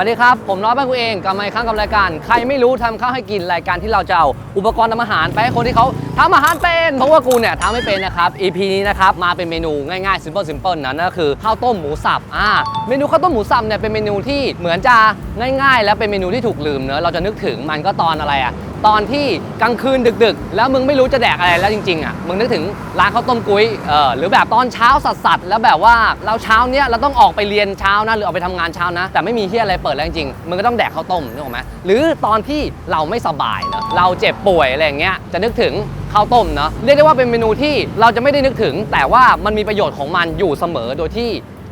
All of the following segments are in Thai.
วัสดีครับ ผมน้อยบ้านกูเองกลับมาอีกครั้งกับรายการ ใครไม่รู้ทำข้าวให้กินรายการที่เราจะเอาอุปกรณ์ทำอาหารไปให้คนที่เขาทำอาหารเป็นเพราะว่ากูเนี่ยทำไม่เป็นนะครับ EP นี้นะครับมาเป็นเมนูง่ายๆ simple simple นะนั่นก็คือข้าวต้มหมูสับอ่าเมนูข้าวต้มหมูสับเนี่ยเป็นเมนูที่เหมือนจะง่าย ๆ และเป็นเมนูที่ถูกลืมเนอะเราจะนึกถึงมันก็ตอนอะไรอะ ตอนที่กลางคืนดึกๆ แล้วมึงไม่รู้จะแดกอะไรแล้วจริงๆอะมึงนึกถึงร้านข้าวต้มกุ้ยเออหรือแบบตอนเช้าสัสๆแล้วแบบว่าเราเช้าเนี้ยเราต้องออกไปเรียนเช้านะหรือออกไปทำงานเช้านะ แต่ไม่มีที่อะไรเปิดแล้วจริงๆมึงก็ต้องแดกข้าวต้มนึกออกไหมหรือตอนที่เราไม่สบายเนอะเราเจ็บป่วยอะไรอย่างเงี้ยจะนึกถึงข้าวต้มเนาะเรียกได้ว่าเป็นเมนูที่เราจะไม่ได้นึกถึง แต่ว่ามันมีประโยชน์ของมันอยู่เสมอโดยที่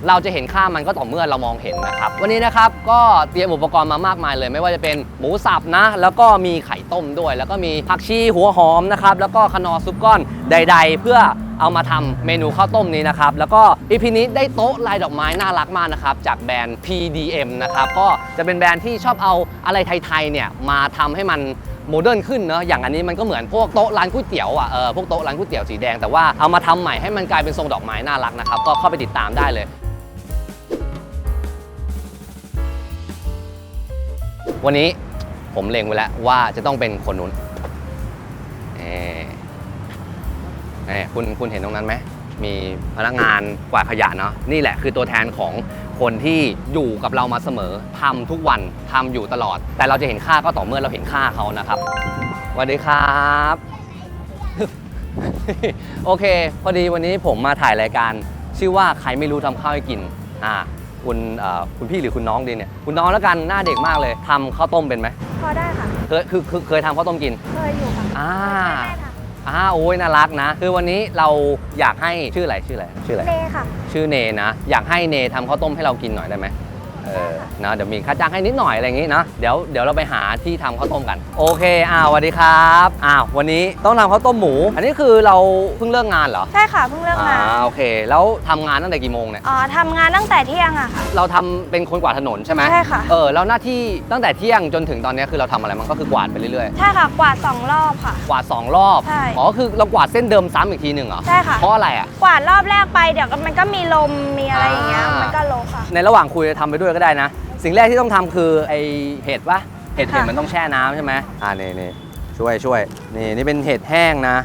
เราจะเห็นค่ามันก็ต่อเมื่อเรามองเห็นนะครับ วันนี้นะครับก็เตรียมอุปกรณ์มามากมายเลย ไม่ว่าจะเป็นหมูสับนะ แล้วก็มีไข่ต้มด้วย แล้วก็มีผักชีหัวหอมนะครับ แล้วก็คนอซุปก้อนใด ๆ เพื่อเอามาทำเมนูข้าวต้มนี้นะครับ แล้วก็อีพีนี้ได้โต๊ะลายดอกไม้น่ารักมากนะครับ จากแบรนด์ PDM นะครับ ก็จะเป็นแบรนด์ที่ชอบเอาอะไรไทยๆเนี่ยมาทำให้มันโมเดิร์นขึ้นเนอะอย่างอันนี้มันก็เหมือนพวกโต๊ะร้านก๋วยเตี๋ยวอะเออพวกโต๊ะร้านก๋วยเตี๋ยวสีแดงแต่ว่าเอามาทำใหม่ให้มันกลายเป็นทรงดอกไม้น่ารักนะครับก็เข้าไปติดตามได้เลย วันนี้ผมเล็งไว้แล้วว่าจะต้องเป็นคนนู้นเอ่อเอ่อคุณคุณเห็นตรงนั้นไหม มีพนักงานกวาดขยะเนาะนี่แหละคือตัวแทนของคนที่อยู่กับเรามาเสมอทำทุกวันทำอยู่ตลอด แต่เราจะเห็นค่าก็ต่อเมื่อเราเห็นค่าเขานะครับสวัสดีครับ โอเค พอดีวันนี้ผมมาถ่ายรายการ ชื่อว่าใครไม่รู้ทำข้าวให้กินอ่า คุณเอ่อคุณพี่หรือคุณน้องดีเนี่ยคุณน้องแล้วกันหน้าเด็กมากเลยทำข้าวต้มเป็นไหมพอได้ค่ะเคยคือคือเคยทำข้าวต้มกินเคยอยู่ค่ะอ่าเคยได้ค่ะอ่าโอ้ยน่ารักนะ คือวันนี้เราอยากให้ชื่ออะไรชื่ออะไรชื่ออะไรเนค่ะ ชื่อเนนะ อยากให้เนทำข้าวต้มให้เรากินหน่อยได้ไหม เออนะเดี๋ยวมีค่าจ้างให้นิดหน่อยอะไรอย่างงี้นะเดี๋ยวเดี๋ยวเราไปหาที่ทำข้าวต้มกันโอเคอ้าวสวัสดีครับอ้าววันนี้ต้องทำข้าวต้มหมู อันนี้คือเราเพิ่งเลิกงานเหรอใช่ค่ะเพิ่งเลิกงานอ่าโอเค แล้วทำงานตั้งแต่กี่โมงเนี่ยอ๋อทำงานตั้งแต่เที่ยงอะค่ะ เราทำเป็นคนกวาดถนนใช่ไหมใช่ค่ะ เออแล้วหน้าที่ตั้งแต่เที่ยงจนถึงตอนนี้คือเราทำอะไรมันก็คือกวาดไปเรื่อยใช่ค่ะกวาดสองรอบค่ะๆกวาดสองรอบ ใช่อ๋อ คือเรากวาดเส้นเดิมซ้ำอีกทีหนึ่งเหรอ ใช่ค่ะ เพราะอะไรอะ กวาดรอบแรกไปเดี๋ยวก็มันก็มีลมมีอะไรอย่างเงี้ยอ่ามั มันก็ลกค่ะ ในระหว่างคุยทำไปด้วยก็ได้นะ สิ่งแรกที่ต้องทำคือไอเห็ดปะเห็ดเห็ดค่ะมันต้องแช่น้ำใช่ไหมอ่านี่นี่ช่วยช่วยนี่นี่เป็นเห็ดแห้งนะ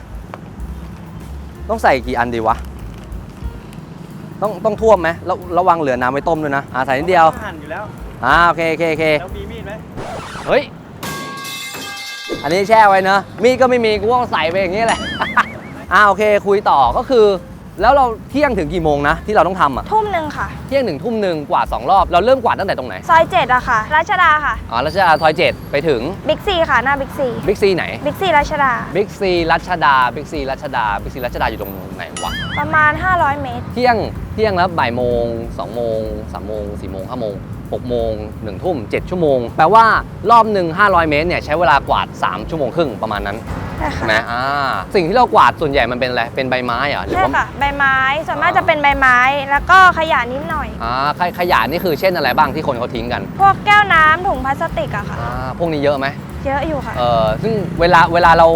ต้องใส่กี่อันดีวะ ต้องต้องท่วมไหมระระวังเหลือน้ำไว้ต้มด้วยนะอ่าใส่นิดเดียวหั่นอยู่แล้วอ่าโอเคโอเคโอเคแล้วมีมีดไหมเฮ้ยอันนี้แช่ไว้เนอะมีดก็ไม่มีกูก็ใส่ไปอย่างนี้แหละอ่าโอเคคุยต่อก็คือ แล้วเราเที่ยงถึงกี่โมงนะที่เราต้องทำอะ ทุ่มหนึ่งค่ะ เที่ยงหนึ่งทุ่มหนึ่งกวาดสองรอบเราเริ่มกวาดตั้งแต่ตรงไหน ซอยเจ็ดอะค่ะรัชดาค่ะ อ๋อรัชดาทอยเจ็ดไปถึงบิ๊กซีค่ะ หน้าบิ๊กซี บิ๊กซีไหน บิ๊กซีรัชดา บิ๊กซีรัชดา บิ๊กซีรัชดา บิ๊กซีรัชดาอยู่ตรงไหนวะ ประมาณ 500 เมตร เที่ยงเที่ยงแล้วบ่ายโมงสองโมงสามโมงสี่โมงห้าโมง หกโมงหนึ่งทุ่มเจ็ดชั่วโมง แปลว่ารอบหนึ่ง500 เมตรเนี่ยใช้เวลากวาด 3 ชั่วโมงครึ่งประมาณนั้นใช่ใช่ค่ะไหมอ่าสิ่งที่เรากวาดส่วนใหญ่มันเป็นอะไร เป็นใบไม้เหรอหรือใช่ว่า ค่ะใบไม้ส่วนมากอ่า จะเป็นใบไม้ แล้วก็ขยะนิดหน่อย อ่าขยขยะนี่คือเช่นอะไรบ้างที่คนเขาทิ้งกันพวกแก้วน้ำถุงพลาสติกอะค่ะ อ่าพวกนี้เยอะไหมเยอะอยู่ค่ะ เออซึ่งเวลาเวลาเรา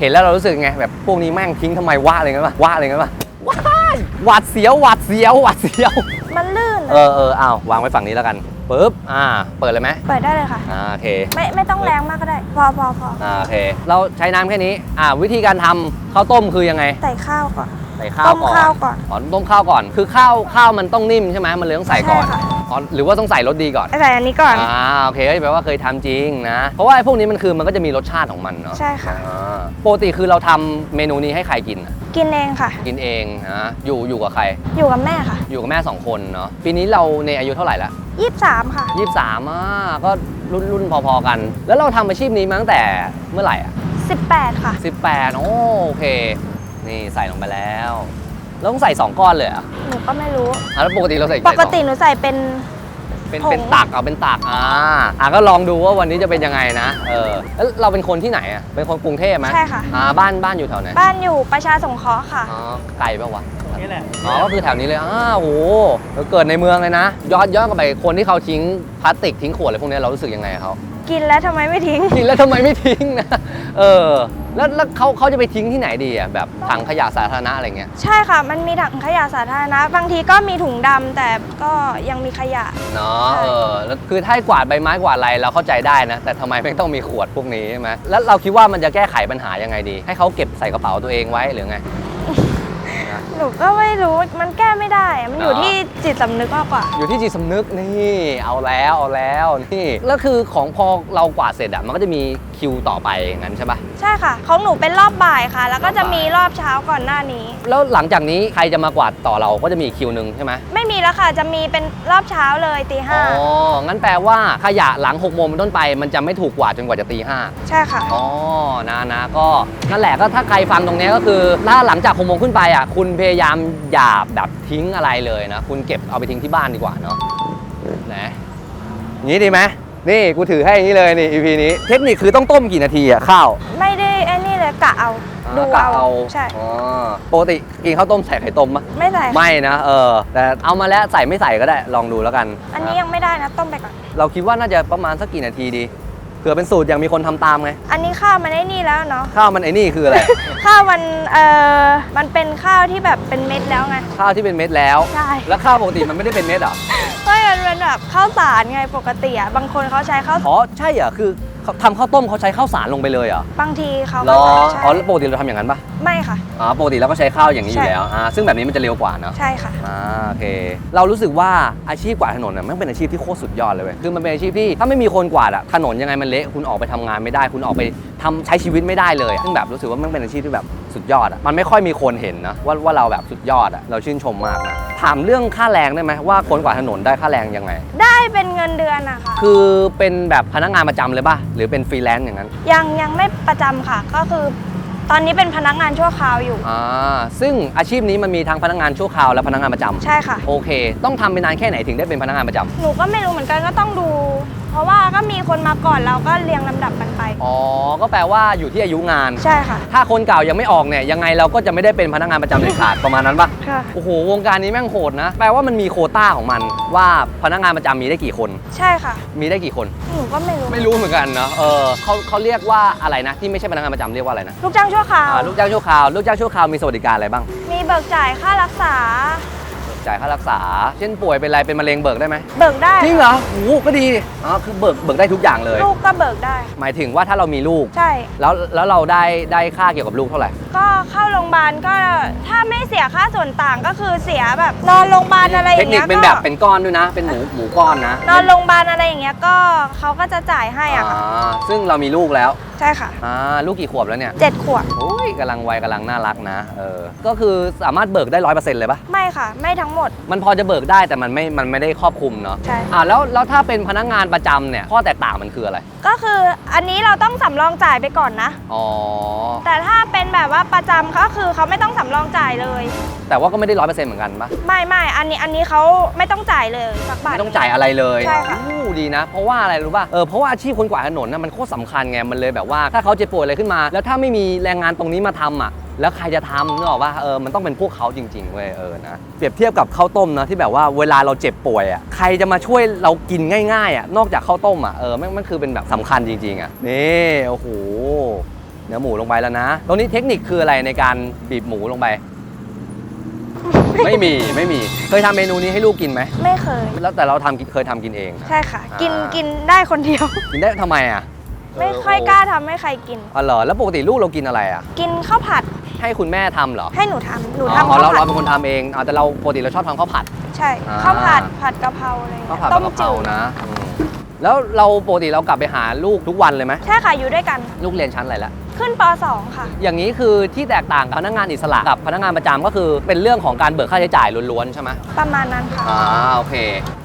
เห็นแล้วเรารู้สึกไงแบบพวกนี้แม่งทิ้งทำไมวะอะไรเงี้ยป่ะวะอะไรเงี้ยป่ะว้ายหวาดเสียวหวาดเสียวหวาดเสียว มันลื่นเออเอออ้าววางไว้ฝั่งนี้แล้วกัน ปึ๊บอ่า เปิดเลยไหมเปิดได้เลยค่ะ อ่าโอเคไม่ไม่ต้องแรงมากก็ได้ พอพอพออ่าโอเค เราใช้น้ำแค่นี้ อ่า วิธีการทำข้าวต้มคือยังไง ใส่ข้าวก่อน ใส่ข้าวต้มก่อนข้าวก่อน อ๋อต้มข้าวก่อน คือข้าวข้าวมันต้องนิ่มใช่ไหมมันเลยต้องใส่ก่อน ใช่ค่ะ อ๋อหรือว่าต้องใส่รสดีก่อนใส่อันนี้ก่อนอ่าโอเคก็แปลว่าเคยทำจริงนะ เพราะว่าไอ้พวกนี้มันคือมันก็จะมีรสชาติของมันเนาะใช่ค่ะอ่าปกติคือเราทำเมนูนี้ให้ใครกินอะกินเองค่ะ กินเองนะอยู่อยู่กับใคร อยู่กับแม่ค่ะ อยู่กับแม่สองคนเนาะปีนี้เราในอายุเท่าไหร่ละ23ค่ะยี่สามอะก็รุ่นรุ่นพอๆกัน แล้วเราทำอาชีพนี้มาตั้งแต่เมื่อไหร่อะ18 ค่ะสิบแปดโอโอเค นี่ใส่ลงไปแล้ว เราต้องใส่สองก้อนเลยเหรอะหนูก็ไม่รู้ แล้วปกติเราใส่ปกติหนูใส่เป็น เป็นผง เป็นตักเอาเป็นตักอ่าอะก็ลองดูว่าวันนี้จะเป็นยังไงนะเออแล้วเราเป็นคนที่ไหนอะเป็นคนกรุงเทพไหมใช่ค่ะ อ่าบ้านบ้านอยู่แถวไหนบ้านอยู่ประชาสงเคราะห์ค่ะ อ๋อไกลปะวะ นี่แหละอ๋อ ก็คือแถวนี้เลยอ้าวโหแล้วเกิดในเมืองเลยนะย้อนย้อนกลับไปคนที่เขาทิ้งพลาสติกทิ้งขวดอะไรพวกนี้เรารู้สึกยังไงกับเขา กินแล้วทำไมไม่ทิ้งทิ้งแล้วทำไมไม่ทิ้งนะ เออ แล้วแล้วเขาเขาจะไปทิ้งที่ไหนดีอะแบบถังขยะสาธารณะอะไรเงี้ย ใช่ค่ะ มันมีถังขยะสาธารณะ บางทีก็มีถุงดำแต่ก็ยังมีขยะ เนาะ ใช่ เออ แล้วคือถ้าให้กวาดใบไม้กวาดอะไรเราเข้าใจได้นะ แต่ทำไมไม่ต้องมีขวดพวกนี้ใช่ไหมแล้วเราคิดว่ามันจะแก้ไขปัญหายังไงดี ให้เขาเก็บใส่กระเป๋าตัวเองไว้หรือไง หนูก็ไม่รู้มันแก้ ไม่ได้มันอยู่เนาะที่จิตสำนึกมากกว่า อยู่ที่จิตสำนึกนี่เอาแล้วเอาแล้วนี่แล้วคือของพอเรากวาดเสร็จอะมันก็จะมีคิวต่อไปอย่างนั้นใช่ปะใช่ค่ะ ของหนูเป็นรอบบ่ายค่ะ แล้วก็จะมีรอบเช้าก่อนหน้านี้ แล้วหลังจากนี้ใครจะมากวาดต่อเราก็จะมีอีกคิวหนึ่งใช่ไหมไม่มีแล้วค่ะ จะมีเป็นรอบเช้าเลยตีอ๋ห้าองั้นแปลว่าขยะหลัง6กโมงเป็นต้นไป มันจะไม่ถูกกวาดจนกว่าจะตีห้า ใช่ค่ะ อ๋อ นะนะก็นั่นแหละก็ถ้าใครฟังตรงเนี้ยก็คือ ถ้าหลังจากหกโมงขึ้นไปอะ คุณพยายามอย่าแบบทิ้งอะไรเลยนะ คุณเก็บเอาไปทิ้งที่บ้านดีกว่าเนาะนะอย่างนี้ดีไหมนี่กูถือให้อย่างนี้เลยนี่ EP นี้ เทคนิคคือต้องต้มกี่นาทีอะข้าวไม่ได้ไอ้นี่เลยกะเอาดูกะเอาเอาใช่อ๋อปกติกินข้าวต้มใส่ไข่ต้มปะไม่ใส่ค่ะไม่นะเออแต่เอามาแล้วใส่ไม่ใส่ก็ได้ลองดูแล้วกัน อันนี้ยังไม่ได้นะต้มไปก่อนเราคิดว่าน่าจะประมาณสักกี่นาทีดี เผื่อเป็นสูตรอย่างมีคนทำตามไง อันนี้ข้าวมันได้นี่แล้วเนาะ ข้าวมันไอ้นี่คืออะไร ข้าวมันเอ่อมันเป็นข้าวที่แบบเป็นเม็ดแล้วไง ข้าวที่เป็นเม็ดแล้ว ใช่ แล้วข้าวปกติมันไม่ได้เป็นเม็ดเหรอ ก็มันเป็นแบบข้าวสารไงปกติอะ บางคนเขาใช้ข้าวอ๋อ ใช่เหรอ คือเขา ทำข้าวต้มเขาใช้ข้าวสารลงไปเลยเหรอบางทีเขาเหรก็อใช้อ๋อแล้วปกติเราทำอย่างนั้นปะไม่ค่ะ อ๋อปกติเราก็ใช้ข้าวอย่างนี้อใช่ยู่แล้วอ่าซึ่งแบบนี้มันจะเร็วกว่าเนาะใช่ค่ะ อ่าโอเค เรารู้สึกว่าอาชีพกวาดถนนน่ะมันเป็นอาชีพที่โคตรสุดยอดเลยเว้ยคือมันเป็นอาชีพที่ถ้าไม่มีคนกวาดอะถนนยังไงมันเละคุณออกไปทำงานไม่ได้ คุณออกไปทำใช้ชีวิตไม่ได้เลยอะซึ่งแบบรู้สึกว่ามันเป็นอาชีพที่แบบ สุดยอดอะมันไม่ค่อยมีคนเห็นนะว่าว่าเราแบบสุดยอดอะเราชื่นชมมากนะถามเรื่องค่าแรงได้ไหมว่าคนกวาดถนนได้ค่าแรงยังไง ได้เป็นเงินเดือนอะค่ะ คือเป็นแบบพนักงานประจำเลยป่ะหรือเป็นฟรีแลนซ์อย่างนั้นยังยังไม่ประจำค่ะ ก็คือ ตอนนี้เป็นพนักงานชั่วคราวอยู่ อ่าซึ่งอาชีพนี้มันมีทั้งพนักงานชั่วคราวและพนักงานประจำใช่ค่ะ โอเค ต้องทำไปนานแค่ไหนถึงได้เป็นพนักงานประจำหนูก็ไม่รู้เหมือนกันก็ต้องดูเพราะว่าก็มีคนมาก่อนเราก็เรียงลำดับกันไป อ๋อ ก็แปลว่าอยู่ที่อายุงาน ใช่ค่ะถ้าคนเก่ายังไม่ออกเนี่ยยังไงเราก็จะไม่ได้เป็นพนักงานประจำเด็ดขาดประมาณนั้นปะค่ะ โอ้โหวงการนี้แม่งโหดนะ แปลว่ามันมีโควต้าของมัน ว่าพนักงานประจำมีได้กี่คน ใช่ค่ะ มีได้กี่คน หนูก็ไม่รู้ ไม่รู้เหมือนกันเนาะเออเขาเขาเรียกว่าอะไรนะ ที่ไม่ใช่พนักงานประจำเรียกว่าอะไรนะลูกจ้างชั่วคราว อ่าลูกจ้างชั่วคราวลูกจ้างชั่วคราวมีสวัสดิการอะไรบ้าง มีเบิกจ่ายค่ารักษา จ่ายค่ารักษา เช่นป่วยเป็นอะไรเป็นมะเร็งเบิกได้ไหมเบิกได้จริงเหรอโอ้โหก็ดีอ๋อคือเบิกเบิกได้ทุกอย่างเลย ลูกก็เบิกได้ หมายถึงว่าถ้าเรามีลูก ใช่ แล้วแล้วเราได้ได้ค่าเกี่ยวกับลูกเท่าไหร่ ก็เข้าโรงพยาบาลก็ถ้าไม่เสียค่าส่วนต่างก็คือเสียแบบนอนโรงพยาบาลอะไรอเทคย่างนิคเงี้ยเป็นก็แบบเป็นก้อนด้วยนะ เป็นหมูหมูก้อนนะนอนโรงพยาบาลอะไรอย่างเงี้ยก็เขาก็จะจ่ายให้อะค่ะอ่าซึ่งเรามีลูกแล้ว ใช่ค่ะอ่าลูกกี่ขวบแล้วเนี่ยเจ็ดขวบโอ้ยกำลังวัยกำลังน่ารักนะเออก็คือสามารถเบิกได้ร้อยเปอร์เซ็นต์เลยปะไม่ค่ะ ไม่ทั้งหมด มันพอจะเบิกได้แต่มันไม่มันไม่ได้ครอบคลุมเนาะใช่ อ่าแล้วแล้วถ้าเป็นพนักงานประจำเนี่ยข้อแตกต่างมันคืออะไรก็คืออันนี้เราต้องสำรองจ่ายไปก่อนนะ อ๋อ แต่ถ้าเป็นแบบ ว่าประจำก็คือเขาไม่ต้องสำรองจ่ายเลย แต่ว่าก็ไม่ได้ร้อยเปอร์เซ็นต์เหมือนกันปะไม่ไม่อันนี้อันนี้เขาไม่ต้องจ่ายเลยสักบาท ไม่ต้องจ่ายอะไรเลยใช่ค่ะ อู้ดีนะ เพราะว่าอะไรรู้ป่ะ เออ เพราะว่าอาชีพคนกวาดถนนน่ะมันโคตรสำคัญไง มันเลยแบบว่า ถ้าเขาเจ็บป่วยอะไรขึ้นมา แล้วถ้าไม่มีแรงงานตรงนี้มาทำอะ แล้วใครจะทำนึกออกป่ะ เออ มันต้องเป็นพวกเขาจริงๆเว้ย เออ นะ เปรียบเทียบกับข้าวต้มนะที่แบบว่าเวลาเราเจ็บป่วยอะ ใครจะมาช่วยเรากินง่ายๆอะ นอกจากข้าวต้มอะ เออมันมันคือเป็นแบบสำคัญจริงๆอะ นี่ โอ้โห เนื้อหมูลงไปแล้วนะ ตรงนี้เทคนิคคืออะไรในการบีบหมูลงไป ไม่มีไม่มี เคยทำเมนูนี้ให้ลูกกินไหม ไม่เคย แล้วแต่เราทำกินเคยทำกินเองนะใช่ค่ะกินอ่ากินได้คนเดียว กินได้ทำไมอะไม่ค่อยกล้าทำให้ใครกิน อ๋อเหรอแล้วปกติลูกเรากินอะไรอะ กินข้าวผัดให้คุณแม่ทำเหรอให้หนูทำหนูอ๋ทำอข้าวเราผัเราดเป็นคนทำเองอ๋อแต่เราปกติเราชอบทำข้าวผัด ใช่อ่า ข้าวผัดผัดกะเพราอะไรอย่างข้าวเงี้ยผัดต้มกะเพจืราดนะอืม แล้วเราปกติเรากลับไปหาลูกทุกวันเลยไหมใช่ค่ะอยู่ด้วยกัน ลูกเรียนชั้นอะไรแล้ว ขึ้นป .2 ค่ะ อย่างนี้คือที่แตกต่างกับพนักงานอิสระกับพนักงานประจำก็คือเป็นเรื่องของการเบิกค่าใช้จ่ายล้วนๆใช่ไหมประมาณนั้นค่ะอ่าโอเค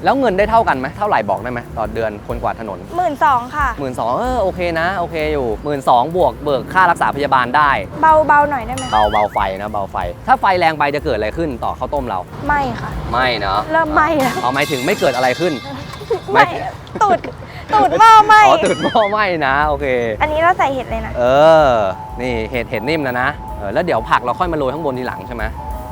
แล้วเงินได้เท่ากันไหมเท่าไหร่บอกได้ไหมต่อเดือนคนกวาดถนนหมื่นสองค่ะ หมื่นสองเออโอเคนะโอเคอยู่หมื่นสองบวกเบิกค่ารักษาพยาบาลได้ เบาเบาหน่อยได้ไหมเบาเบาไฟนะเบาไฟ ถ้าไฟแรงไปจะเกิดอะไรขึ้นต่อข้าวต้มเรา ไม่ค่ะ ไม่เนาะ เริ่มไหม้แล้ว เอาหมายถึงไม่เกิดอะไรขึ้น ไม่ ไม่ตูดตูดหม้อไหม้อ๋อตื่นหม้อไหม้นะ โอเค อันนี้เราใส่เห็ดเลยนะเออ นี่เห็ดเห็ดนิ่มนะนะเออแล้วเดี๋ยวผักเราค่อยมาโรยข้างบนทีหลังใช่ไหม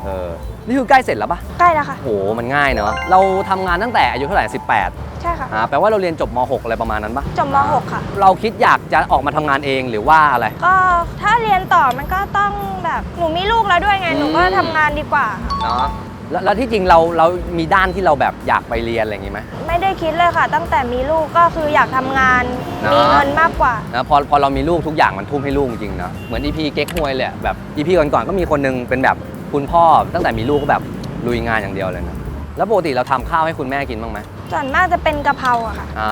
เออ นี่คือใกล้เสร็จแล้วปะใกล้แล้วค่ะ โห มันง่ายเนอะเราทำงานตั้งแต่อายุเท่าไหร่ 18ใช่ค่ะ อ่าแปลว่าเราเรียนจบม .6 อะไรประมาณนั้นปะจบม .6 ค่ะ เราคิดอยากจะออกมาทำงานเองหรือว่าอะไร ก็ถ้าเรียนต่อมันก็ต้องแบบหนูมีลูกแล้วด้วยไงอืมหนูก็ทำงานดีกว่าค่ะเนาะ แล้วแล้วที่จริงเราเรามีด้านที่เราแบบอยากไปเรียนอะไรอย่างงี้ไหม ไม่ได้คิดเลยค่ะ ตั้งแต่มีลูกก็คืออยากทำงานเนอะ มีเงินมากกว่า นะพอพอเรามีลูกทุกอย่างมันทุ่มให้ลูกจริงๆนะเหมือนอีพีเก๊กฮวยเลยอะแบบอีพีก่อนๆก็มีคนนึงเป็นแบบคุณพ่อตั้งแต่มีลูกก็แบบลุยงานอย่างเดียวเลยนะแล้วปกติเราทำข้าวให้คุณแม่กินบ้างไหมส่วนมากจะเป็นกะเพราอะค่ะ อ่า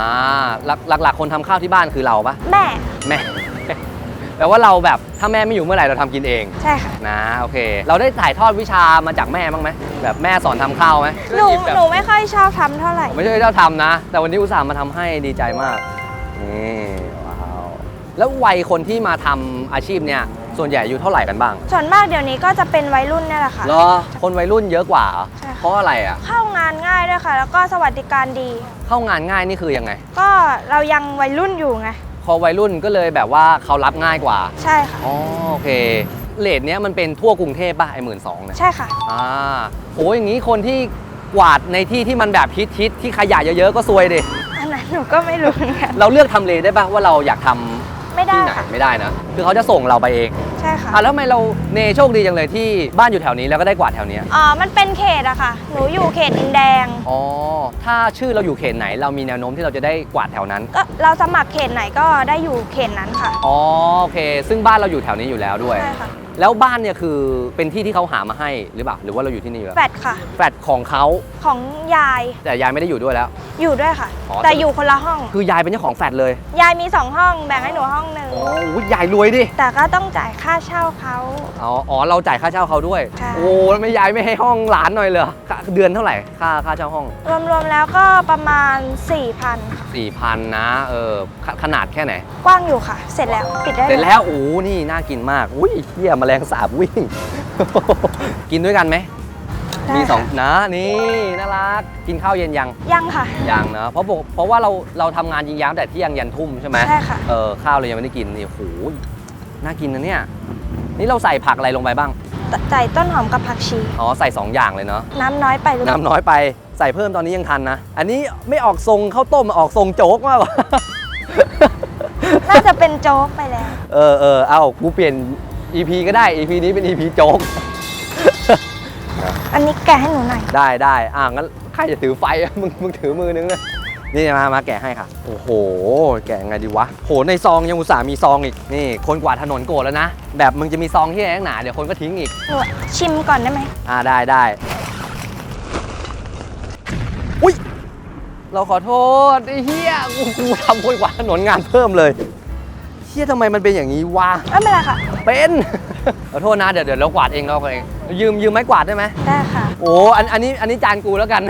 หลักหลักๆคนทำข้าวที่บ้านคือเราปะแม่ แม่ แปลว่าเราแบบถ้าแม่ไม่อยู่เมื่อไหร่เราทำกินเองใช่ค่ะ นะโอเค เราได้ถ่ายทอดวิชามาจากแม่บ้างไหมแบบแม่สอนทำข้าวไหมหนูแบบหนูไม่ค่อยชอบทำเท่าไหร่ผมไม่ใช่เจ้าทำนะ แต่วันนี้อุตส่าห์มาทำให้ดีใจมากนี่ว้าวแล้ววัยคนที่มาทำอาชีพเนี่ยส่วนใหญ่อายู่เท่าไหร่กันบ้างส่วนมากเดี๋ยวนี้ก็จะเป็นวัยรุ่นเนี่ยแหละค่ะ เหรอคนวัยรุ่นเยอะกว่าเหรอใช่ค่ะ เพราะอะไรอะเข้างานง่ายด้วยค่ะ แล้วก็สวัสดิการดี เข้างานง่ายนี่คือยังไง ก็เรายังวัยรุ่นอยู่ไงพ อวัยรุ่นก็เลยแบบว่าเขารับง่ายกว่าใช่ค่ะ อ๋อโอเคเลทเนี้ยมันเป็นทั่วกรุงเทพป่ะไอ้หมื่นสองเนี่ยใช่ค่ะ อ่าโอ้ยอย่างนี้คนที่กวาดในที่ที่มันแบบฮิตฮิตที่ขยะเยอะๆก็ซวยดิ อันนั้นหนูก็ไม่รู้เหมือนกัน เราเลือกทำเลได้ป่ะว่าเราอยากทำ ไม่ได้ที่ไหนค่ะ ไม่ได้นะ คือเขาจะส่งเราไปเองใช่ค่ะอะแล้วทำไมเราเนโชคดีจังเลยที่บ้านอยู่แถวนี้แล้วก็ได้กวาดแถวเนี้ยอ๋อมันเป็นเขตอะค่ะ หนูอยู่เขตดินแดง อ๋อถ้าชื่อเราอยู่เขตไหน เรามีแนวโน้มที่เราจะได้กวาดแถวนั้นก็เราสมัครเขตไหนก็ได้อยู่เขตนั้นค่ะ อ๋อโอเค ซึ่งบ้านเราอยู่แถวนี้อยู่แล้วด้วย ใช่ค่ะ แล้วบ้านเนี่ยคือเป็นที่ที่เขาหามาให้หรือเปล่าหรือว่าเราอยู่ที่นี่อยู่แล้วแฟดค่ะ แฟลตของเขาของยายแต่ยายไม่ได้อยู่ด้วยแล้ว อยู่ด้วยค่ะ อ๋อ แต่อยู่คนละห้อง คือยายเป็นเจ้าของแฟลตเลยยายมีสองห้องแบ่งให้หนูห้องหนึ่งอ๋ออุ๊ยยายรวยดิแต่ก็ต้องจ่ายค่าเช่าเขา อ๋ออ๋อเราจ่ายค่าเช่าเขาด้วย ใช่ โอ้แล้วไม่ยายไม่ให้ห้องหลานหน่อยเลยเหรอค่าเดือนเท่าไหร่ค่าค่าเช่าห้องรวมๆแล้วก็ประมาณ 4,000ค่ะ4,000นะเออขขนาดแค่ไหน กว้างอยู่ค่ะ เสร็จแล้ว ปิดได้เสร็จเลยแล้วโอ้นี่น่ากินมากอุ้ยเฮียแมลงสาบวิ่ง กินด้วยกันไหม ได้มีสองค่ะนะนี่น่ารัก กินข้าวเย็นยัง ยังค่ะ ยังนะเพราะปกเพราะว่าเราเราทำงานยิงยาวแต่เที่ยงยันทุ่มใช่ไหมใช่ค่ะ เออข้าวเรายังไม่ได้กินนี่โอ้โหน่ากินนะเนี่ย นี่เราใส่ผักอะไรลงไปบ้างใส่ต้นหอมกับผักชี อ๋อใส่สองอย่างเลยเนาะ น้ำน้อยไปหรือเปล่าน้ำน้อยไปใส่เพิ่มตอนนี้ยังทันนะ อันนี้ไม่ออกทรงข้าวต้มออกทรงโจ๊กมากกว่า น่าจะเป็นโจ๊กไปแล้ว เออเออเอากูเปลี่ยน EP ก็ได้ EP นี้เป็น EP โจ๊ก อันนี้แกะให้หนูหน่อย ได้ได้อะงั้นใครจะถือไฟอะมึงมึงถือมือนึงนะนี่มามาแกะให้ค่ะ โอ้โห แกะไงดีวะ โห ในซองยังอุตส่าห์มีซองอีก นี่ คนกวาดถนนโกรธแล้วนะ แบบมึงจะมีซองที่ไหนนักหนา เดี๋ยวคนก็ทิ้งอีก หนูชิมก่อนได้ไหม อ่าได้ได้อุ้ย เราขอโทษไอ้เฮียกูกูทำคนกวาดถนนงานเพิ่มเลย เฮียทำไมมันเป็นอย่างนี้วะไม่เป็นไรค่ะ เป็นขอโทษนะเดี๋ยวเดี๋ยวเรากวาดเองเรากวาดเองยืมยืมไม้กวาดได้ไหมได้ค่ะ โอ้อันอันนี้อันนี้จานกูแล้วกัน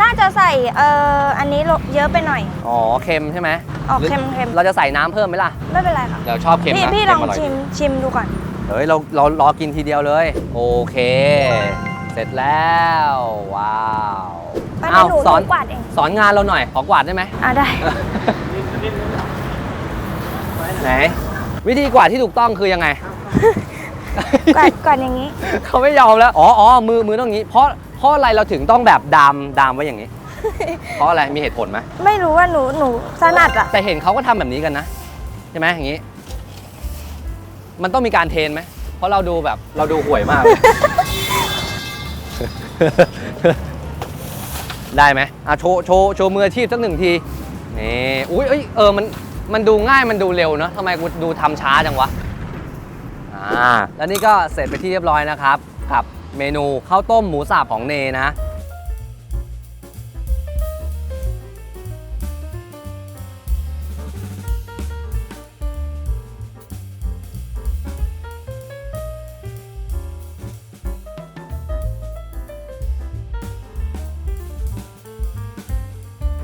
น่าจะใส่เอ่ออันนี้เยอะไปหน่อย อ๋อเค็มใช่ไหมออกหรือเค็มเค็มเราจะใส่น้ำเพิ่มไหมล่ะ ไม่เป็นไรค่ะเดี๋ยวชอบเค็มพี่นะพี่ลเค็องมอร่อยชิมชิมดูก่อนเฮ้ยเราเรารอกินทีเดียวเลย โอเค เสร็จแล้วว้าวไปอ้าวหนูสอนหนูกวาดเองสอนงานเราหน่อยขอกวาดได้ไหมอะได้ ไหน วิธีกวาดที่ถูกต้องคือยังไง กวาดกวาดอย่างนี้ เขาไม่ยอมแล้ว อ๋ออ๋อมือมือต้องอย่างนี้ เพราะเพราะอะไรเราถึงต้องแบบดามดามไว้อย่างนี้ เพราะอะไรมีเหตุผลไหมไม่รู้ว่าหนูหนูถนัดอะ แต่เห็นเขาก็ทำแบบนี้กันนะ ใช่ไหมอย่างนี้ มันต้องมีการเทรนไหมเพราะเราดูแบบเราดูห่วยมากเลย ได้ไหมอะโชว์โชว์โชว์มืออาชีพสักหนึ่งทีนี่อุ้ยเอ้ยเออมัน มันดูง่ายมันดูเร็วเนอะทำไมกูดูทำช้าจังวะอ่าแล้วนี่ก็เสร็จไปที่เรียบร้อยนะครับ กับเมนูข้าวต้มหมูสับของเนนะ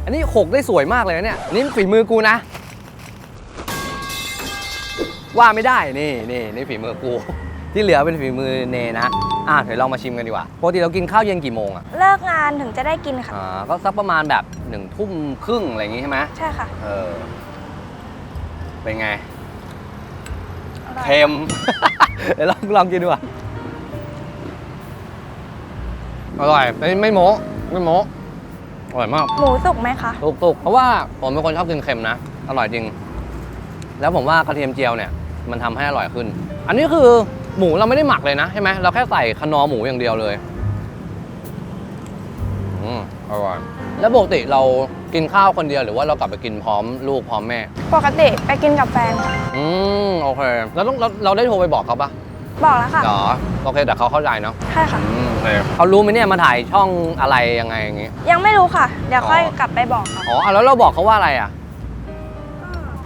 อันนี้หกได้สวยมากเลยนะเนี่ยนี่ฝีมือกูนะ ว่าไม่ได้นี่นี่นี่ฝีมือกู ที่เหลือเป็นฝีมือเนนะ อะเดี๋ยวเรามาชิมกันดีกว่าปกติเรากินข้าวเย็นกี่โมงอะเลิกงานถึงจะได้กินค่ะ อ่าก็สักประมาณแบบหนึ่งทุ่มครึ่งอะไรอย่างงี้ใช่ไหมใช่ค่ะเออเป็นไงอร่อยเค็ม เดี๋ยวลองลองกินดูอะอร่อยไม่ไม่โม้ไม่โม้อร่อยมาก หมูสุกไหมคะ ถูกๆ เพราะว่าผมเป็นคนชอบกินเค็มนะ อร่อยจริง แล้วผมว่ากระเทียมเจียวเนี่ย มันทำให้อร่อยขึ้น อันนี้คือหมูเราไม่ได้หมักเลยนะใช่ไหมเราแค่ใส่คนอร์หมูอย่างเดียวเลยอืมอร่อยแล้วปกติเรากินข้าวคนเดียวหรือว่าเรากลับไปกินพร้อมลูกพร้อมแม่ ปกติไปกินกับแฟนค่ะอืมโอเคแล้วต้องเราเราได้โทรไปบอกเขาปะบอกแล้วค่ะเหรอโอเคแต่เขาเข้าใจเนาะใช่ค่ะอืมโอเคเขารู้ไหมเนี่ยมาถ่ายช่องอะไรยังไงอย่างงี้ ยังไม่รู้ค่ะ เดี๋ยวค่อยอ๋อกลับไปบอกค่ะอ๋ออะแล้วเราบอกเขาว่าอะไรอะ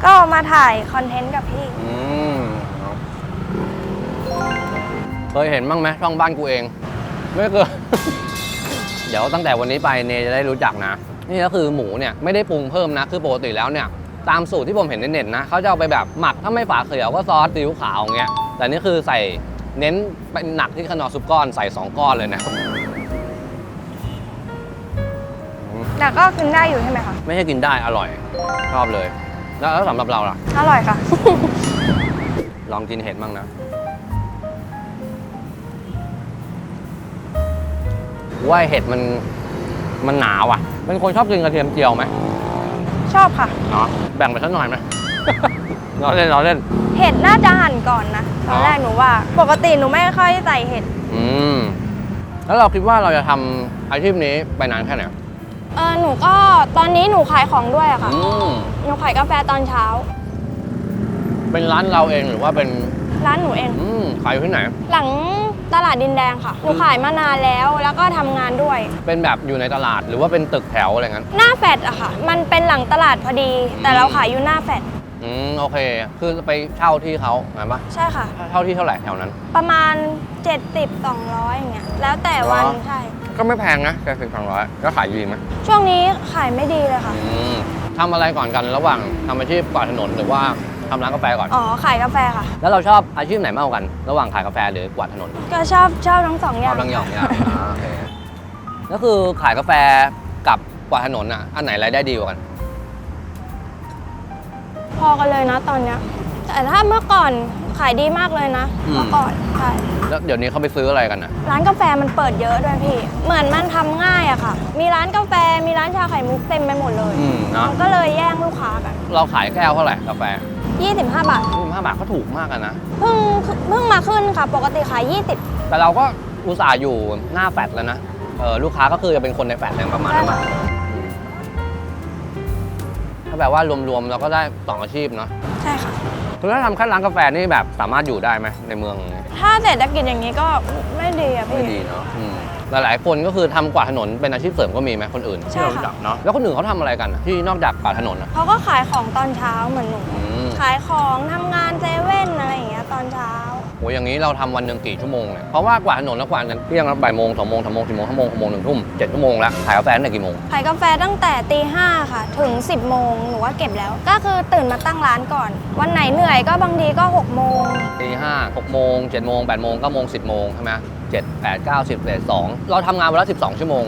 ก็มาถ่ายคอนเทนต์กับพี่ อื เคยเห็นบ้างไหมช่องบ้านกูเอง ไม่เคย เดี๋ยวตั้งแต่วันนี้ไปเนจะได้รู้จักนะ นี่ก็คือหมูเนี่ยไม่ได้ปรุงเพิ่มนะ คือปกติแล้วเนี่ยตามสูตรที่ผมเห็นในเน็ตนะเขาจะเอาไปแบบหมักถ้าไม่ฝาเขียวก็ซอสซีอิ๊วขาวอย่างเงี้ยแต่นี่คือใส่เน้นเป็นหนักที่ขนอซุปก้อนใส่สองก้อนเลยนะ แต่ก็กินได้อยู่ใช่ไหมคะ ไม่ใช่กินได้อร่อย ชอบเลย แล้วแล้วสำหรับเราล่ะ อร่อยค่ะ ลองกินเห็ดบ้างนะ ว่าเห็ดมันมันหนาว่ะ เป็นคนชอบกินกระเทียมเจียวไหมชอบค่ะ เนาะแบ่งไปสักหน่อยไหมเราเล่นเราเล่น เห็ดน่าจะหั่นก่อนนะตอนแรกหนูว่า ปกติหนูไม่ค่อยใส่เห็ด อืม แล้วเราคิดว่าเราจะทำอาชีพนี้ไปนานแค่ไหนเออหนูก็ตอนนี้หนูขายของด้วยอะค่ะ อืม หนูขายกาแฟตอนเช้า เป็นร้านเราเองหรือว่าเป็นร้านหนูเอง อืมขายอยู่ที่ไหน หลัง ตลาดดินแดงค่ะ หนูขายมานานแล้ว แล้วก็ทำงานด้วย เป็นแบบอยู่ในตลาดหรือว่าเป็นตึกแถวอะไรงั้น หน้าแฟดอะค่ะ มันเป็นหลังตลาดพอดี แต่เราขายอยู่หน้าแฟดอืมโอเค คือไปเช่าที่เขาไงปะใช่ค่ะ เช่าที่เท่าไหร่แถวนั้น ประมาณ 70 200อย่างเงี้ย แล้วแต่วันเหรอใช่ ก็ไม่แพงนะแค่สิบสองร้อยก็ขายดีไหมช่วงนี้ขายไม่ดีเลยค่ะ อืมทำอะไรก่อนกันระหว่างทำอาชีพกวาดถนนหรือว่า ทำร้านกาแฟก่อน อ๋อขายกาแฟค่ะ แล้วเราชอบอาชีพไหนมากกว่ากัน ระหว่างขายกาแฟหรือกวาดถนนก็ชอบชอบทั้งสองอชย่าองบทั้งอย่างเนี่ยอ่าโอเคก็คือขายกาแฟกับกวาดถนนอะ อันไหนรายได้ดีกว่ากัน พอกันเลยนะตอนเนี้ย แต่ถ้าเมื่อก่อนขายดีมากเลยนะ อืม เมื่อก่อนใช่แล้วเดี๋ยวนี้เขาไปซื้ออะไรกันอะ ร้านกาแฟมันเปิดเยอะด้วยพี่ เหมือนมันทำง่ายอะค่ะ มีร้านกาแฟมีร้านชาไข่มุกเต็มไปหมดเลยอืมเนาะมันก็เลยแย่งลูกค้ากัน เราขายแก้วเท่าไหร่กาแฟ 25 บาทยี่สิบห้าบาทก็ถูกมากกันนะ เพิ่งเพิ่งมาขึ้นค่ะ ปกติขาย 20 แต่เราก็อุตส่าห์อยู่หน้าแฟลตแล้วนะ เออลูกค้าก็คือจะเป็นคนในแฟลตอะไรประมาณนั้นอะอืมถ้าแบบว่ารวมๆเราก็ได้สองอาชีพเนาะใช่ค่ะคือถ้าทำแค่ร้านกาแฟนี่แบบสามารถอยู่ได้ไหมในเมือง ถ้าเศรษฐกิจอย่างนี้ก็ไม่ดีอะไม่พี่ดีเนาะอืมหลายๆ คนก็คือทำกวาดถนนเป็นอาชีพเสริมก็มีไหมคนอื่นใช่ที่เราค่ะรู้จักเนาะแล้วคนอื่นเขาทำอะไรกันอะที่นอกจากกวาดถนนอะเขาก็ขายของตอนเช้าเหมือนหนู อืม ขายของทำงานเซเว่นอะไรอย่างเงี้ยตอนเช้า โหอย่างนี้เราทำวันหนึ่งกี่ชั่วโมงเนี่ยเพราะว่ากวาดถนนแล้วกวาดกันเที่ยงแล้วบ่ายโมงสองโมงสามโมงสี่โมงห้าโมงหกโมงหนึ่งทุ่มเจ็ดชั่วโมงแล้วขายกาแฟตั้งแต่กี่โมงขายกาแฟตั้งแต่ตีห้าค่ะ ถึง 10โมงหนูว่าเก็บแล้ว ก็คือตื่นมาตั้งร้านก่อน วันไหนเหนื่อยก็บางทีก็6โมงตีห้าหกโมงเจ็ดโมงแปดโมงเก้าโมงสิบโมงใช่ไหมเจ็ดแปดเก้าสิบเอ็ดสองเราทำงานวันละสิบสองชั่วโมง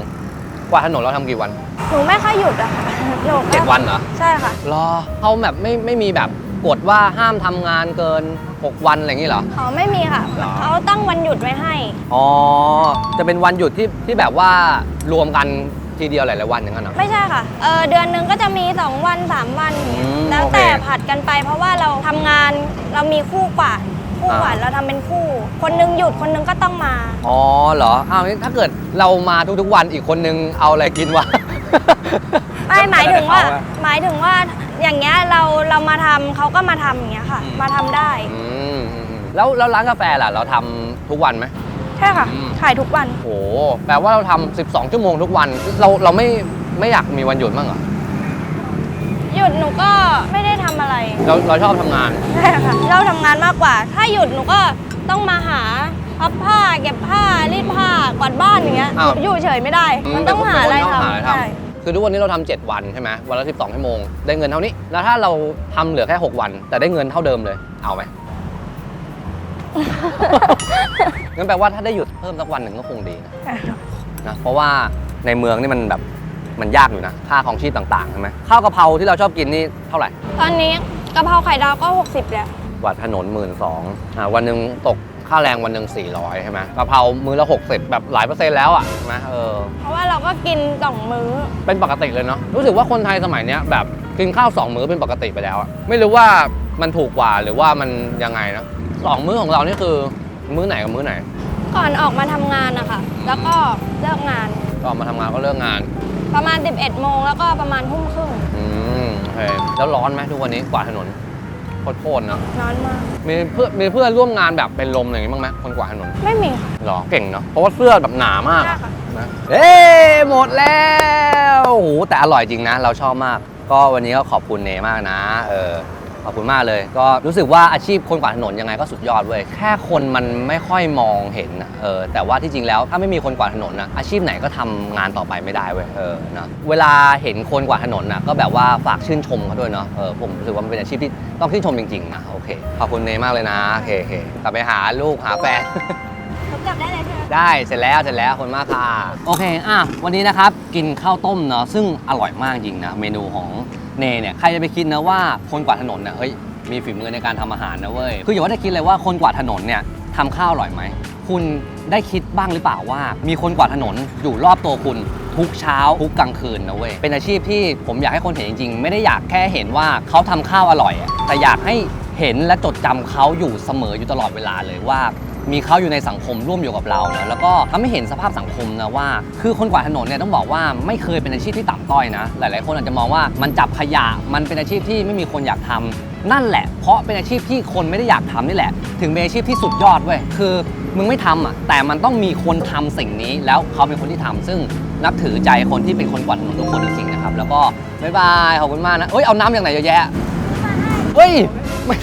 กว่าดถนนเราทำกี่วันหนูไม่ค่อยหยุดอะค่ะหนูก็เจ็ดวันเหรอ ใช่ค่ะ รอเขาแบบไม่ไม่มีแบบ กฎว่าห้ามทำงานเกิน 6 วันอะไรอย่างนี้เหรอ อ๋อไม่มีค่ะเหรอ เขาตั้งวันหยุดไว้ให้ อ๋อ จะเป็นวันหยุดที่ที่แบบว่ารวมกันทีเดียวหลายๆวันอย่างนั้นเหรอ ไม่ใช่ค่ะเออเดือนหนึ่งก็จะมี 2 วัน 3 วันอย่างเงี้ยอืมแล้วโอเคแต่ผัดกันไป เพราะว่าเราทำงานเรามีคู่กว่าดคู่กว่าดอ่า เราทำเป็นคู่ คนหนึงหยุดคนหนึงก็ต้องมา อ๋อเหรอ อ้าวนี่ถ้าเกิดเรามาทุกๆวันอีกคนนึงเอาอะไรกินวะ ไม่หมายถึงว่าแล้วแต่เขอะหมายถึงว่า อย่างเงี้ยเราเรามาทำเขาก็มาทำอย่างเงี้ยค่ะอืมมาทำได้ อืมอืมอืมแล้วแล้วร้านกาแฟล่ะ เราทำทุกวันไหม ใช่ค่ะ อืม ขายทุกวันโอ้โหแปลว่าเราทำ12 ชั่วโมงทุกวัน เราเราไม่ไม่อยากมีวันหยุดบ้างเหรอหยุดหนูก็ไม่ได้ทำอะไรเราเราชอบทำงาน ใช่ค่ะ เราทำงานมากกว่า ถ้าหยุดหนูก็ต้องมาหาพับผ้า เก็บผ้ารีดผ้า กวาดบ้านอย่างเงี้ย อ้าวอยู่เฉยไม่ได้มันต้องหาอะไรเป็นคนต้องหาอะไรทำ ทำใช่ คือทุกวันนี้เราทำ7วันใช่ไหมวันละ 12ชั่วโมง ได้เงินเท่านี้ แล้วถ้าเราทำเหลือแค่ 6 วัน แต่ได้เงินเท่าเดิมเลย เอาไหมงั้นแปลว่าถ้าได้หยุดเพิ่มสักวันหนึ่งก็คงดีนะนะ เพราะว่าในเมืองนี่มันแบบมันยากอยู่นะ ค่าของชีพต่างๆใช่ไหมข้าวกะเพราที่เราชอบกินนี่เท่าไหร่ ตอนนี้กะเพราไข่ดาวก็ 60แล้ววัดถนนหมื่นสองวันหนึ่งตก ค่าแรงวันหนึ่ง400 ใช่ไหมกะเพรามื้อละ 60 แบบหลายเปอร์เซ็นต์แล้วอะใช่ไหมเออ เพราะว่าเราก็กินสองมื้อ เป็นปกติเลยเนาะรู้สึกว่าคนไทยสมัยเนี้ยแบบกินข้าวสองมื้อเป็นปกติไปแล้วอะไม่รู้ว่ามันถูกกว่าหรือว่ามันยังไงนะสองมื้อของเรานี่คือมื้อไหนกับมื้อไหน ก่อนออกมาทำงานนะคะแล้วก็เลิกงานก่อนมาทำงานก็เลิกงาน ประมาณ 11โมงแล้วก็ประมาณทุ่มครึ่งอืมโอเคแล้วร้อนไหมทุกวันนี้กวาดถนน โคตรๆนะนอนมาก มีเพื่อนมีเพื่อนร่วมงานแบบเป็นลมอย่างนี้บ้างไหมคนกวาดถนนไม่มีค่ะหรอเก่งเนาะเพราะว่าเสื้อแบบหนามากใช่ค่ะ นะเอ้หมดแล้วโอ้โหแต่อร่อยจริงนะ เราชอบมาก ก็วันนี้ก็ขอบคุณเนมากนะ เออข อบคุณมากเลย ก็รู้สึกว่าอาชีพคนกวาดถนนยังไงก็สุดยอดเว้ยแค่คนมันไม่ค่อยมองเห็นนะเออแต่ว่าที่จริงแล้วถ้าไม่มีคนกวาดถนนนะอาชีพไหนก็ทำงานต่อไปไม่ได้เว้ยเออเนาะเวลาเห็นคนกวาดถนนนะก็แบบว่าฝากชื่นชมเขาด้วยเนาะเออผมรู้สึกว่ามันเป็นอาชีพที่ต้องชื่นชมจริงๆนะโอเคขอบคุณเนมากเลยนะโอเคโอเคกลับไปหาลูกหาแฟนเขากลับได้เลยใช่ไหมได้เสร็จแล้วเสร็จแล้วขอบคุณมากค่ะโอเคอะวันนี้นะครับกินข้าวต้มเนาะซึ่งอร่อยมากจริงนะเมนูของ เนเนี่ยใครจะไปคิดนะว่าคนกวาดถนนเนี่ยเฮ้ยมีฝีมือในการทำอาหารนะเว้ยคืออย่าว่าได้คิดเลยว่าคนกวาดถนนเนี่ยทำข้าวอร่อยไหมคุณได้คิดบ้างหรือเปล่าว่า มีคนกวาดถนนอยู่รอบตัวคุณทุกเช้าทุกกลางคืนนะเว้ยเป็นอาชีพที่ผมอยากให้คนเห็นจริงๆ ไม่ได้อยากแค่เห็นว่าเขาทำข้าวอร่อย แต่อยากให้เห็นและจดจำเขาอยู่เสมออยู่ตลอดเวลาเลยว่า มีเขาอยู่ในสังคมร่วมอยู่กับเราเนะแล้วก็ทำให้เห็นสภาพสังคมนะว่า คือคนกวาดถนนเนี่ยต้องบอกว่าไม่เคยเป็นอาชีพที่ต่ำต้อยนะ หลาย ๆ คนอาจจะมองว่ามันจับขยะมันเป็นอาชีพที่ไม่มีคนอยากทำนั่นแหละ เพราะเป็นอาชีพที่คนไม่ได้อยากทำนี่แหละ ถึงเป็นอาชีพที่สุดยอดเว้ยคือมึงไม่ทำอะแต่มันต้องมีคนทำสิ่งนี้แล้วเขาเป็นคนที่ทำซึ่งนับถือใจคนที่เป็นคนกวาดถนนทุกคนจริงๆนะครับแล้วก็บ๊ายบายขอบคุณมากนะเอ้ยเอาน้ำอย่างไหนเยอะแยะเฮ้ยไม่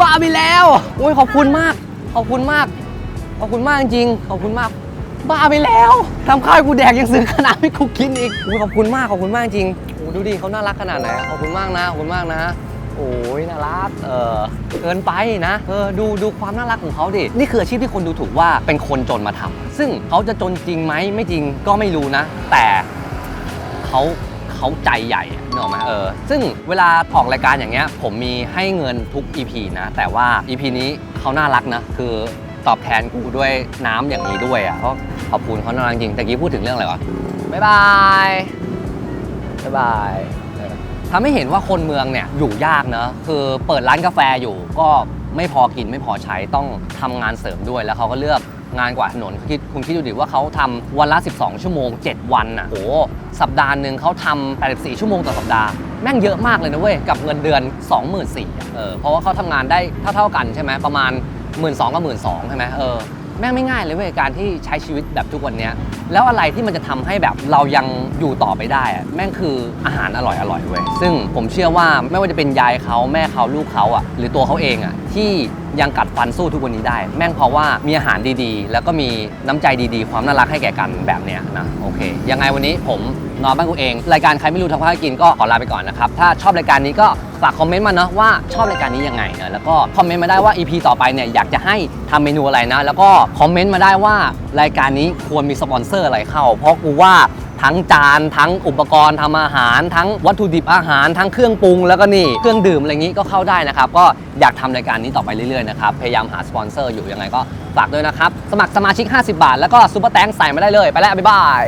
บ้าไปแล้ว โอ้ยขอบคุณมาก ขอบคุณมาก ขอบคุณมากจริง ขอบคุณมาก บ้าไปแล้วทำข้าวให้กูแดกยังซื้อขนาดให้กูกินอีกขอบคุณมาก ขอบคุณมากจริงโอ้ดูดิเขาน่ารักขนาดไหน ขอบคุณมากนะ ขอบคุณมากนะ โอ้ยน่ารัก เออเกินไปนะ เออ ดูดูความน่ารักของเขาดิ นี่คืออาชีพที่คนดูถูกว่าเป็นคนจนมาทำซึ่งเขาจะจนจริงไหมไม่จริงก็ไม่รู้นะ แต่เขาเขาใจใหญ่อะนึกออกไหมเออ ซึ่งเวลาออกรายการอย่างเงี้ย ผมมีให้เงินทุก EP นะ แต่ว่า EP นี้ เขาน่ารักนะ คือตอบแทนกูด้วยน้ำอย่างนี้ด้วยอะก็ขอบคุณเขาน่ารักจริงแต่กี้พูดถึงเรื่องอะไรวะบ๊ายบายบ๊ายบายเออทำให้เห็นว่าคนเมืองเนี่ยอยู่ยากเนอะคือเปิดร้านกาแฟอยู่ก็ไม่พอกินไม่พอใช้ต้องทำงานเสริมด้วยแล้วเขาก็เลือก งานกวาดถนนคุณคิดคุณคิดดูดิว่าเขาทำวันละ 12 ชั่วโมง 7 วันน่ะโหสัปดาห์หนึ่งเขาทำ84 ชั่วโมงต่อสัปดาห์แม่งเยอะมากเลยนะเว้ย กับเงินเดือน 24,000เออเพราะว่าเขาทำงานได้เท่าเท่ากันใช่ไหมประมาณ 1 2ื่นกับหมื่นสองใช่ไหมเออแม่งไม่ง่ายเลยเว้ยการที่ใช้ชีวิตแบบทุกวันนี้แล้วอะไรที่มันจะทำให้แบบเรายังอยู่ต่อไปได้อะแม่งคืออาหารอร่อยอร่อยเว้ยซึ่งผมเชื่อว่าไม่ว่าจะเป็นยายเขาแม่เขาลูกเขาอะหรือตัวเขาเองอะ ที่ยังกัดฟันสู้ทุกวันนี้ได้ แม่งเพราะว่ามีอาหารดีๆ แล้วก็มีน้ำใจดีๆ ความน่ารักให้แก่กันแบบเนี้ยนะโอเค ยังไงวันนี้ผมนอนบ้านกูเอง รายการใครไม่รู้ทำข้าวให้กินก็ขอลาไปก่อนนะครับ ถ้าชอบรายการนี้ก็ฝากคอมเมนต์มาเนาะว่าชอบรายการนี้ยังไงนะแล้วก็คอมเมนต์มาได้ว่า EP ต่อไปเนี่ยอยากจะให้ทำเมนูอะไรนะ แล้วก็คอมเมนต์มาได้ว่ารายการนี้ควรมีสปอนเซอร์อะไรเข้า เพราะกูว่า ทั้งจาน ทั้งอุปกรณ์ทำอาหาร ทั้งวัตถุดิบอาหาร ทั้งเครื่องปรุง แล้วก็นี่เครื่องดื่มอะไรงนี้ก็เข้าได้นะครับ ก็อยากทำรายการนี้ต่อไปเรื่อยๆนะครับ พยายามหาสปอนเซอร์อยู่ยังไงก็ฝากด้วยนะครับ สมัครสมาชิก 50 บาท แล้วก็ซูเปอร์แตงใส่มาได้เลย ไปแล้วบ๊ายบาย